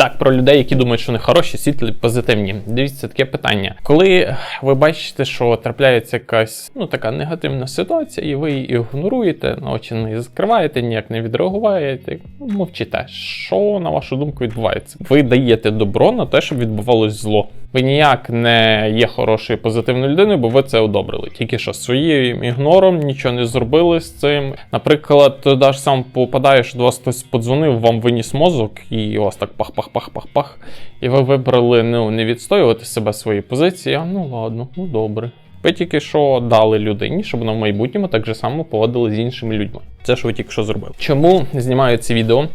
Так, про людей, які думають, що вони хороші, світлі, позитивні. Дивіться, таке питання. Коли ви бачите, що трапляється якась ну така негативна ситуація, і ви її ігноруєте, очі не закриваєте, ніяк не відреагуєте, мовчите. Що на вашу думку відбувається? Ви даєте добро на те, щоб відбувалось зло. Ви ніяк не є хорошою позитивною людиною, бо ви це одобрили. Тільки що своїм ігнором нічого не зробили з цим. Наприклад, туди ж сам попадає, що до вас хтось подзвонив, вам виніс мозок, і у вас так пах-пах-пах-пах-пах. І ви вибрали ну, не відстоювати себе свої позиції, а ну ладно, ну добре. Ви тільки що дали людині, щоб вона в майбутньому так же само поводила з іншими людьми. Це що ви тільки що зробили. Чому знімаю ці відео?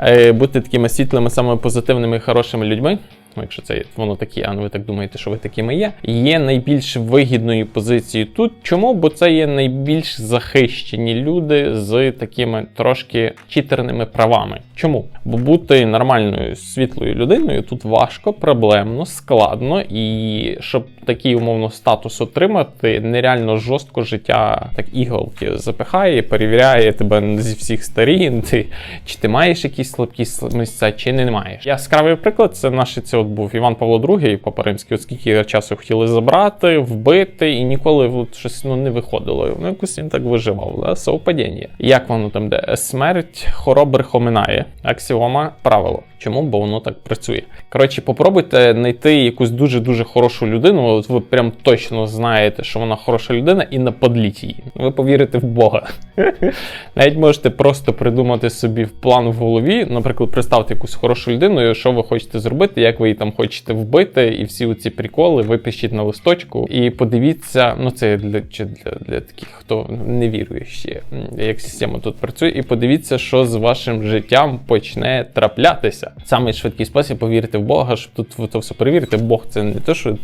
Е, бути такими світлими, самими позитивними і хорошими людьми. Ну, якщо це воно такі, а ну ви так думаєте, що ви такими є, є найбільш вигідною позицією тут. Чому? Бо це є найбільш захищені люди з такими трошки читерними правами. Чому? Бо бути нормальною світлою людиною тут важко, проблемно, складно, і щоб такий умовно статус отримати, нереально жорстко життя так іголки запихає, перевіряє тебе зі всіх сторін. Ти чи ти маєш якісь слабкі місця, чи не маєш. Яскравий приклад це наш це от був Іван Павло II, Папа Римський, оскільки часу хотіли забрати, вбити, і ніколи от щось ну, не виходило. Ну, якось він так виживав, да? совпадіння. Як воно там де? Смерть хоробрих оминає. Аксіома правило. Чому? Бо воно так працює. Коротше, попробуйте знайти якусь дуже-дуже хорошу людину. От ви прям точно знаєте, що вона хороша людина, і наподліть її. Ви повірите в Бога. Навіть можете просто придумати собі план в голові. Наприклад, представте якусь хорошу людину, і що ви хочете зробити, як ви її там хочете вбити, і всі ці приколи випишіть на листочку. І подивіться, ну це для чи для, для таких, хто не вірує ще, як система тут працює, і подивіться, що з вашим життям почне траплятися. Самий швидкий спосіб повірити в Бога, щоб тут ви це все перевірити. Бог це не те, що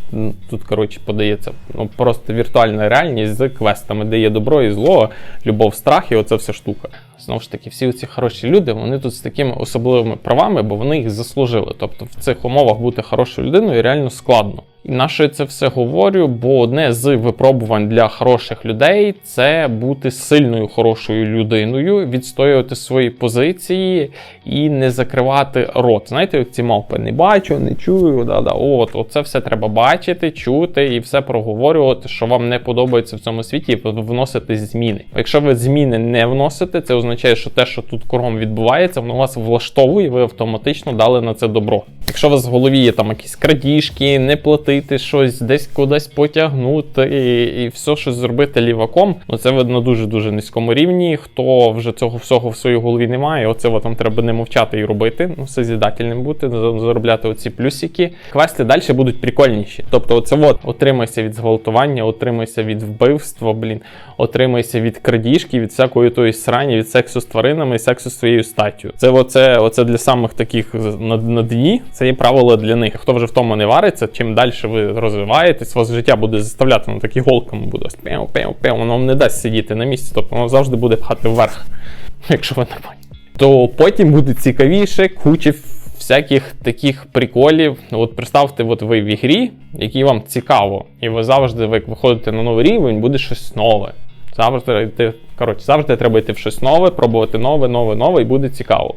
тут коротше подається, ну просто віртуальна реальність з квестами, де є добро і зло, любов, страх і оця вся штука. Знову ж таки, всі ці хороші люди, вони тут з такими особливими правами, бо вони їх заслужили. Тобто в цих умовах бути хорошою людиною реально складно. І на що я це все говорю? Бо одне з випробувань для хороших людей це бути сильною хорошою людиною, відстоювати свої позиції і не закривати рот. Знаєте, як ці мавпи не бачу, не чую. Да-да. От, оце все треба бачити, чути і все проговорювати, що вам не подобається в цьому світі, і вносити зміни. Якщо ви зміни не вносите, це означає, що те, що тут кругом відбувається, воно вас влаштовує, ви автоматично дали на це добро. Якщо у вас в голові є там якісь крадіжки, не платити щось, десь кудись потягнути і, і все щось зробити ліваком, ну це видно дуже дуже низькому рівні. Хто вже цього всього в своїй голові не має, оце от там треба не мовчати і робити. Ну, созідательним бути, заробляти оці плюсики. Квести далі будуть прикольніші. Тобто, оце от отримайся від зґвалтування, отримайся від вбивства, блін, отримайся від крадіжки, від всякої тої срані, від сексу з тваринами і сексу з своєю статтю. Це оце, оце для самих таких на, на дні. Це є правило для них. Хто вже в тому не вариться, чим далі ви розвиваєтесь, вас життя буде заставляти на такі голками буде пеу, пеу, пеу, воно вам не дасть сидіти на місці, тобто воно завжди буде пхати вверх, якщо ви нормальні. То потім буде цікавіше, куча всяких таких приколів. От представте, от ви в ігрі, який вам цікаво, і ви завжди, як виходите на новий рівень, буде щось нове. Завжди коротше, завжди треба йти в щось нове, пробувати нове, нове, нове, і буде цікаво.